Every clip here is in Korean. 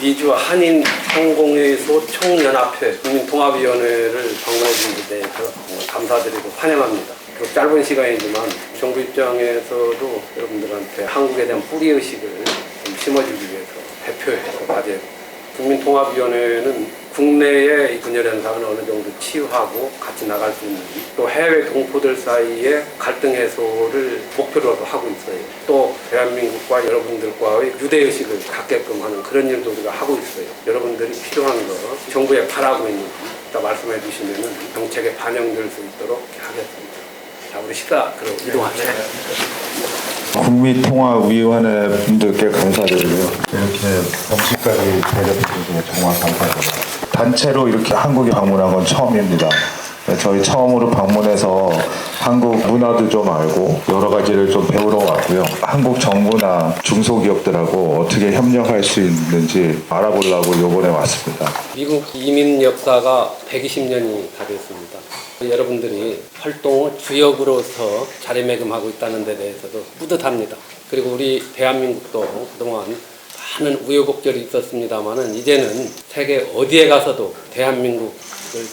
미주 한인 상공회의소 총연합회 국민통합위원회를 방문해 주신 정말 감사드리고 환영합니다. 그 짧은 시간이지만 정부 입장에서도 여러분들한테 한국에 대한 뿌리의식을 좀 심어주기 위해서 대표해서 과제 국민통합위원회는 국내의 이 분열 현상을 어느 정도 치유하고 같이 나갈 수 있는 또 해외 동포들 사이의 갈등 해소를 목표로도 하고 있어요. 또 대한민국과 여러분들과의 유대의식을 갖게끔 하는 그런 일도 우리가 하고 있어요. 여러분들이 필요한 거 정부에 바라고 있는 거 말씀해 주시면 정책에 반영될 수 있도록 하겠습니다. 자, 우리 식사 그럼 이동합시다. 국민통합위원회 분들께 감사드리고요. 이렇게 점심까지 대접해 주셔서 정말 감사드립니다. 단체로 이렇게 한국에 방문한 건 처음입니다. 네, 저희 처음으로 방문해서 한국 문화도 좀 알고 여러 가지를 좀 배우러 왔고요. 한국 정부나 중소기업들하고 어떻게 협력할 수 있는지 알아보려고 이번에 왔습니다. 미국 이민 역사가 120년이 다 됐습니다. 여러분들이 활동을 주역으로서 자리매김하고 있다는 데 대해서도 뿌듯합니다. 그리고 우리 대한민국도 그동안 많은 우여곡절이 있었습니다만은 이제는 세계 어디에 가서도 대한민국을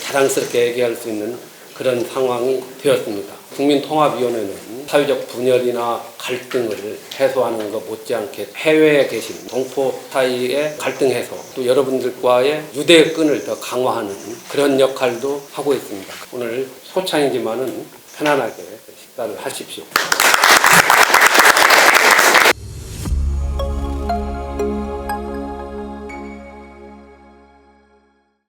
자랑스럽게 얘기할 수 있는 그런 상황이 되었습니다. 국민통합위원회는 사회적 분열이나 갈등을 해소하는 것 못지않게 해외에 계신 동포 사이의 갈등 해소 또 여러분들과의 유대의 끈을 더 강화하는 그런 역할도 하고 있습니다. 오늘 소창이지만은 편안하게 식사를 하십시오.